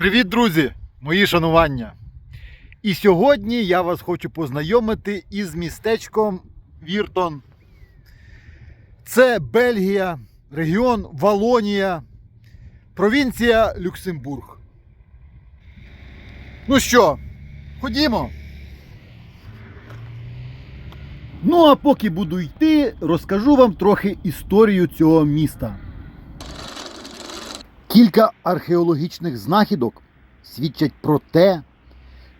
Привіт, друзі! Мої шанування! І сьогодні я вас хочу познайомити із містечком Віртон. Це Бельгія, регіон Валонія, провінція Люксембург. Ну що, ходімо. Ну, а поки буду йти, розкажу вам трохи історію цього міста. Кілька археологічних знахідок свідчать про те,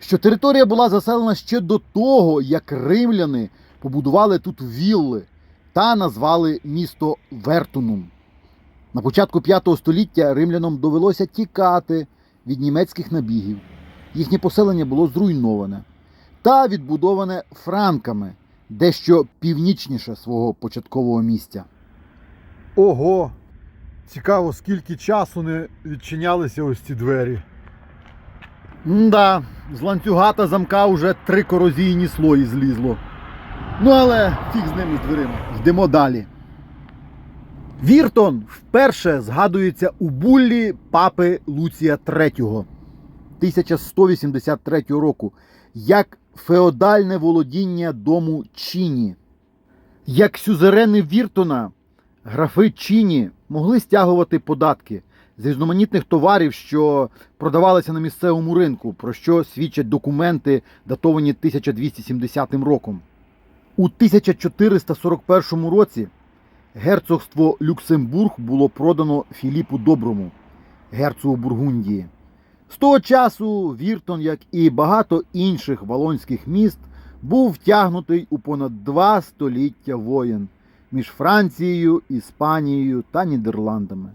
що територія була заселена ще до того, як римляни побудували тут вілли та назвали місто Вертунум. На початку 5 століття римлянам довелося тікати від німецьких набігів. Їхнє поселення було зруйноване та відбудоване франками, дещо північніше свого початкового місця. Ого! Цікаво, скільки часу не відчинялися ось ці двері. Да, з ланцюга та замка вже три корозійні слої злізло. Ну, але фіг з ними з дверима. Йдемо далі. Віртон вперше згадується у буллі папи Луція III 1183 року як феодальне володіння дому Чіні. Як сюзерени Віртона, графи Чіні могли стягувати податки з різноманітних товарів, що продавалися на місцевому ринку, про що свідчать документи, датовані 1270 роком. У 1441 році герцогство Люксембург було продано Філіпу Доброму, герцогу Бургундії. З того часу Віртон, як і багато інших валонських міст, був втягнутий у понад два століття воєн між Францією, Іспанією та Нідерландами.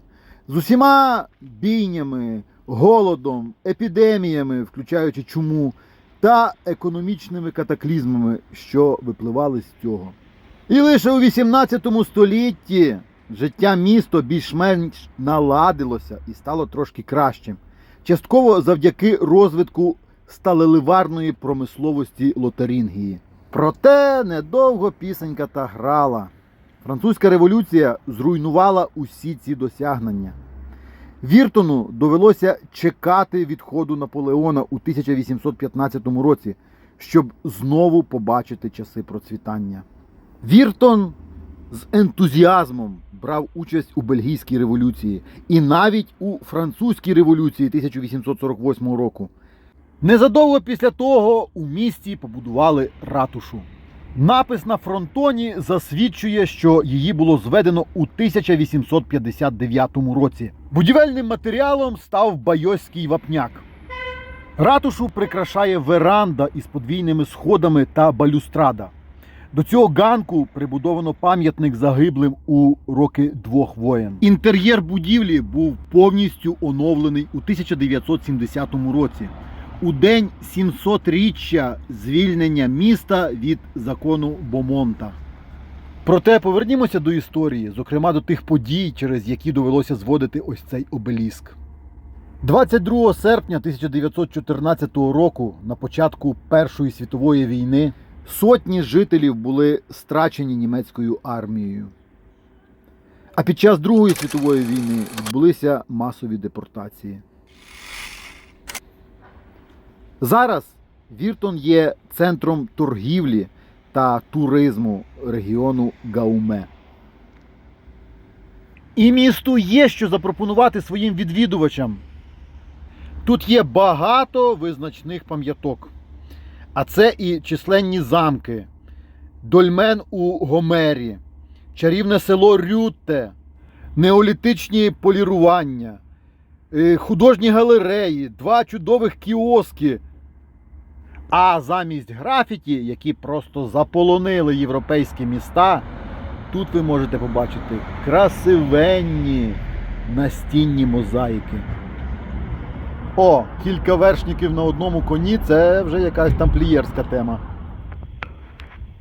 З усіма бійнями, голодом, епідеміями, включаючи чуму, та економічними катаклізмами, що випливали з цього. І лише у 18 столітті життя місто більш-менш наладилося і стало трошки кращим. Частково завдяки розвитку сталеливарної промисловості Лотарингії. Проте недовго пісенька та грала. Французька революція зруйнувала усі ці досягнення. Віртону довелося чекати відходу Наполеона у 1815 році, щоб знову побачити часи процвітання. Віртон з ентузіазмом брав участь у бельгійській революції і навіть у французькій революції 1848 року. Незадовго після того у місті побудували ратушу. Напис на фронтоні засвідчує, що її було зведено у 1859 році. Будівельним матеріалом став байоський вапняк. Ратушу прикрашає веранда із подвійними сходами та балюстрада. До цього ганку прибудовано пам'ятник загиблим у роки двох воєн. Інтер'єр будівлі був повністю оновлений у 1970 році у день 700-річчя звільнення міста від закону Бомонта. Проте повернімося до історії, зокрема до тих подій, через які довелося зводити ось цей обеліск. 22 серпня 1914 року, на початку Першої світової війни, сотні жителів були страчені німецькою армією. А під час Другої світової війни відбулися масові депортації. Зараз Віртон є центром торгівлі та туризму регіону Гауме. І місту є що запропонувати своїм відвідувачам. Тут є багато визначних пам'яток. А це і численні замки, дольмен у Гомері, чарівне село Рютте, неолітичні полірування, е, художні галереї, два чудових кіоски. А замість графіті, які просто заполонили європейські міста, тут ви можете побачити красивенні настінні мозаїки. О, кілька вершників на одному коні це вже якась тамплієрська тема.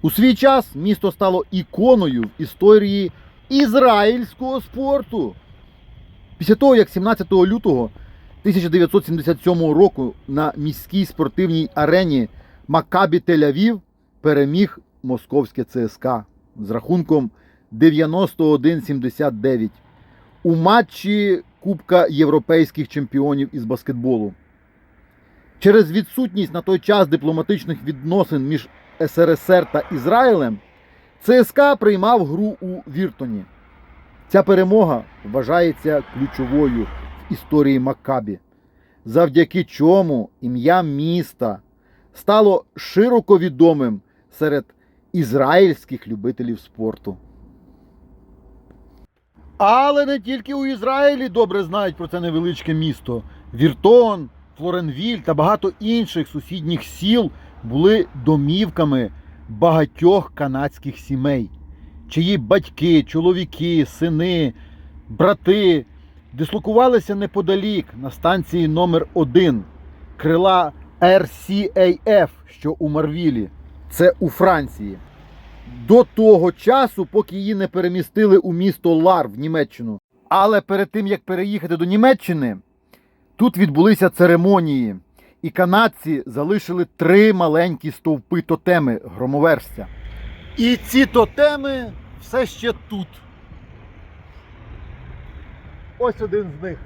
У свій час місто стало іконою в історії ізраїльського спорту. Після того, як 17 лютого 1977 року на міській спортивній арені Макабі Тель-Авів переміг московське ЦСКА з рахунком 91-79. У матчі Кубка європейських чемпіонів із баскетболу. Через відсутність на той час дипломатичних відносин між СРСР та Ізраїлем ЦСКА приймав гру у Віртоні. Ця перемога вважається ключовою історії Маккабі, завдяки чому ім'я міста стало широко відомим серед ізраїльських любителів спорту. Але не тільки у Ізраїлі добре знають про це невеличке місто. Віртон, Флоренвіль та багато інших сусідніх сіл були домівками багатьох канадських сімей, чиї батьки, чоловіки, сини, брати дислокувалися неподалік на станції номер 1 крила RCAF, що у Марвілі. Це у Франції. До того часу, поки її не перемістили у місто Лар в Німеччину. Але перед тим як переїхати до Німеччини, тут відбулися церемонії, і канадці залишили три маленькі стовпи тотеми громоверця. І ці тотеми все ще тут. Ось один з них.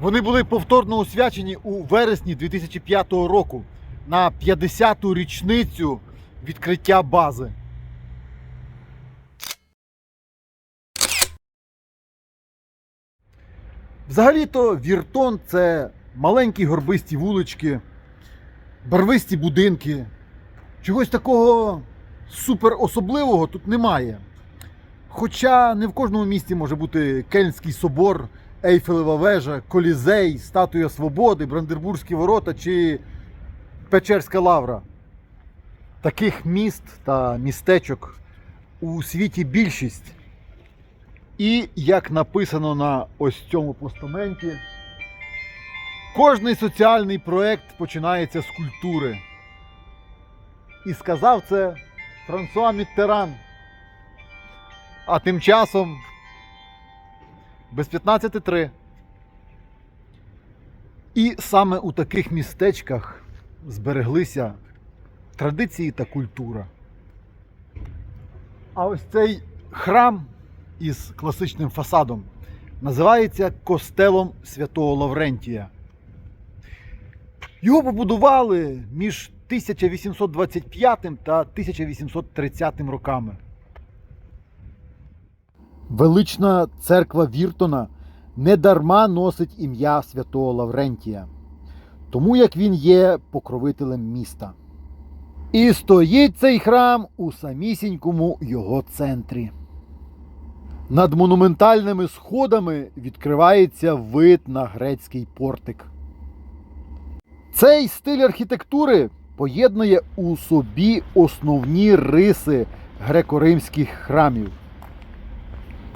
Вони були повторно освячені у вересні 2005 року на 50-ту річницю відкриття бази. Взагалі-то Віртон це маленькі горбисті вулички, барвисті будинки. Чогось такого супер особливого тут немає. Хоча не в кожному місті може бути Кельнський собор, Ейфелева вежа, Колізей, Статуя Свободи, Брандербурзькі ворота чи Печерська лавра. Таких міст та містечок у світі більшість. І як написано на ось цьому постаменті, кожний соціальний проект починається з культури. І сказав це Франсуа Міттеран. А тим часом без 15.3. І саме у таких містечках збереглися традиції та культура. А ось цей храм із класичним фасадом називається Костелом Святого Лаврентія. Його побудували між 1825 та 1830 роками. Велична церква Віртона недарма носить ім'я святого Лаврентія, тому як він є покровителем міста. І стоїть цей храм у самісінькому його центрі. Над монументальними сходами відкривається вид на грецький портик. Цей стиль архітектури поєднує у собі основні риси греко-римських храмів.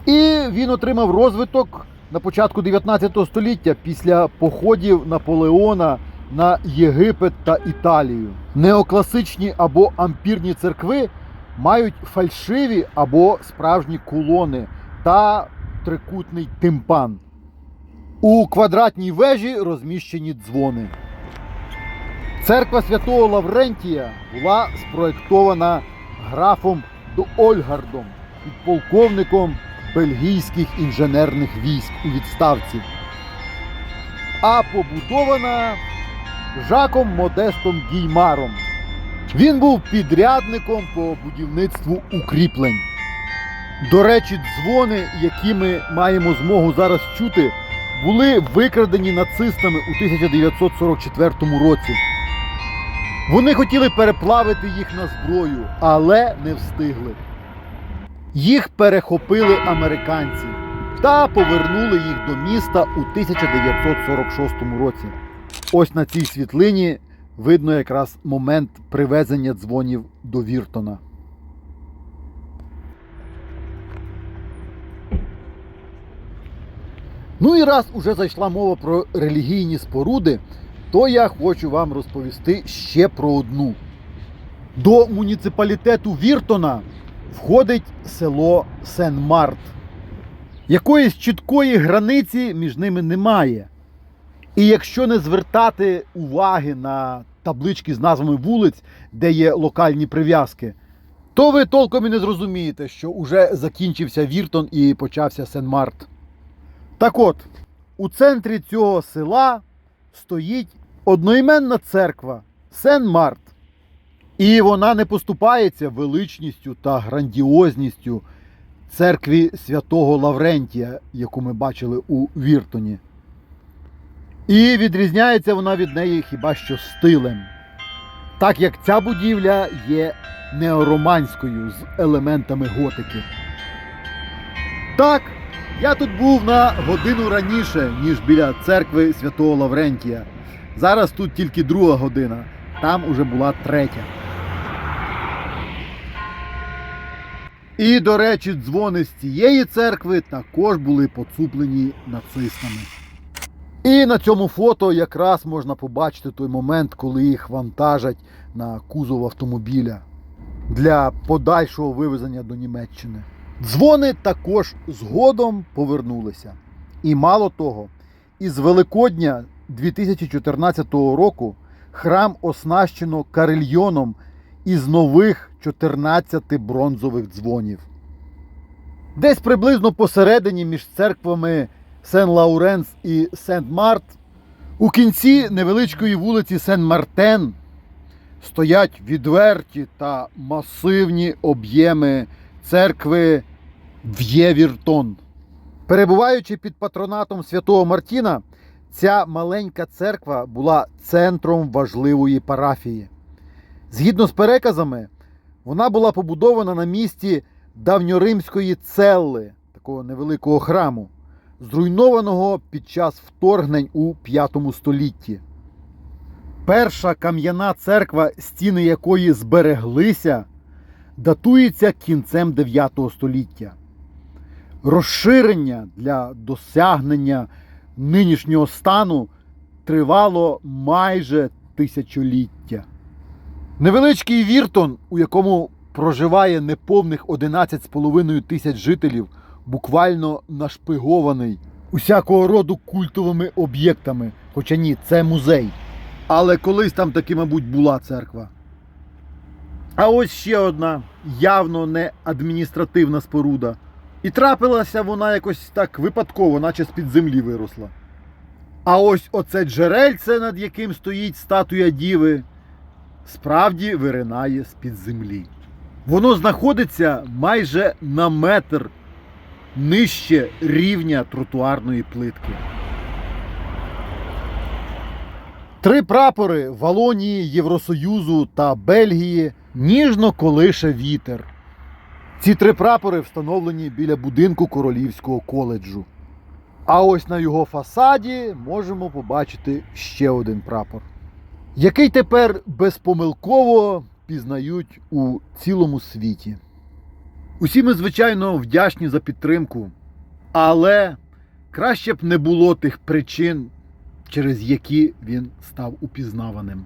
І він отримав розвиток на початку 19 століття після походів Наполеона на Єгипет та Італію. Неокласичні або ампірні церкви мають фальшиві або справжні колони та трикутний тимпан. У квадратній вежі розміщені дзвони. Церква святого Лаврентія була спроєктована графом Ольгардом, підполковником бельгійських інженерних військ у відставці, а побудована Жаком Модестом Гіймаром. Він був підрядником по будівництву укріплень. До речі, дзвони, які ми маємо змогу зараз чути, були викрадені нацистами у 1944 році. Вони хотіли переплавити їх на зброю, але не встигли. Їх перехопили американці та повернули їх до міста у 1946 році. Ось на цій світлині видно якраз момент привезення дзвонів до Віртона. Ну і раз уже зайшла мова про релігійні споруди, то я хочу вам розповісти ще про одну. До муніципалітету Віртона входить село Сен-Март. Якоїсь чіткої границі між ними немає. І якщо не звертати уваги на таблички з назвами вулиць, де є локальні прив'язки, то ви толком і не зрозумієте, що уже закінчився Віртон і почався Сен-Март. Так от, у центрі цього села стоїть одноіменна церква Сен-Март. І вона не поступається величністю та грандіозністю церкві святого Лаврентія, яку ми бачили у Віртоні. І відрізняється вона від неї хіба що стилем. Так як ця будівля є неороманською з елементами готики. Так, я тут був на годину раніше, ніж біля церкви святого Лаврентія. Зараз тут тільки друга година, там уже була третя. І, до речі, дзвони з цієї церкви також були поцуплені нацистами. І на цьому фото якраз можна побачити той момент, коли їх вантажать на кузов автомобіля для подальшого вивезення до Німеччини. Дзвони також згодом повернулися. І мало того, із Великодня 2014 року храм оснащено карельйоном із нових 14 бронзових дзвонів. Десь приблизно посередині між церквами Сен-Лауренс і Сент-Март у кінці невеличкої вулиці Сен-Мартен стоять відверті та масивні об'єми церкви В'євіртон. Перебуваючи під патронатом святого Мартіна, ця маленька церква була центром важливої парафії. Згідно з переказами, вона була побудована на місці давньоримської целли, такого невеликого храму, зруйнованого під час вторгнень у V столітті. Перша кам'яна церква, стіни якої збереглися, датується кінцем 9 століття. Розширення для досягнення нинішнього стану тривало майже тисячоліття. Невеличкий Віртон, у якому проживає неповних 11,5 тисяч жителів, буквально нашпигований усякого роду культовими об'єктами. Хоча ні, це музей. Але колись там таки, мабуть, була церква. А ось ще одна явно не адміністративна споруда. І трапилася вона якось так випадково, наче з-під землі виросла. А ось оце джерельце, над яким стоїть статуя Діви, справді виринає з-під землі. Воно знаходиться майже на метр нижче рівня тротуарної плитки. Три прапори Валонії, Євросоюзу та Бельгії ніжно колише вітер. Ці три прапори встановлені біля будинку Королівського коледжу. А ось на його фасаді можемо побачити ще один прапор, який тепер безпомилково пізнають у цілому світі. Усі ми, звичайно, вдячні за підтримку, але краще б не було тих причин, через які він став упізнаваним.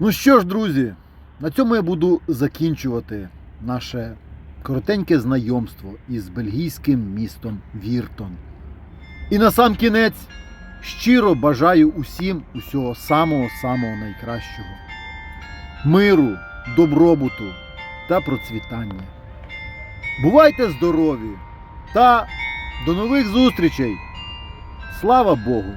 Ну що ж, друзі, на цьому я буду закінчувати наше коротеньке знайомство із бельгійським містом Віртон. І на сам кінець щиро бажаю усім усього самого-самого найкращого. Миру, добробуту та процвітання. Бувайте здорові та до нових зустрічей! Слава Богу!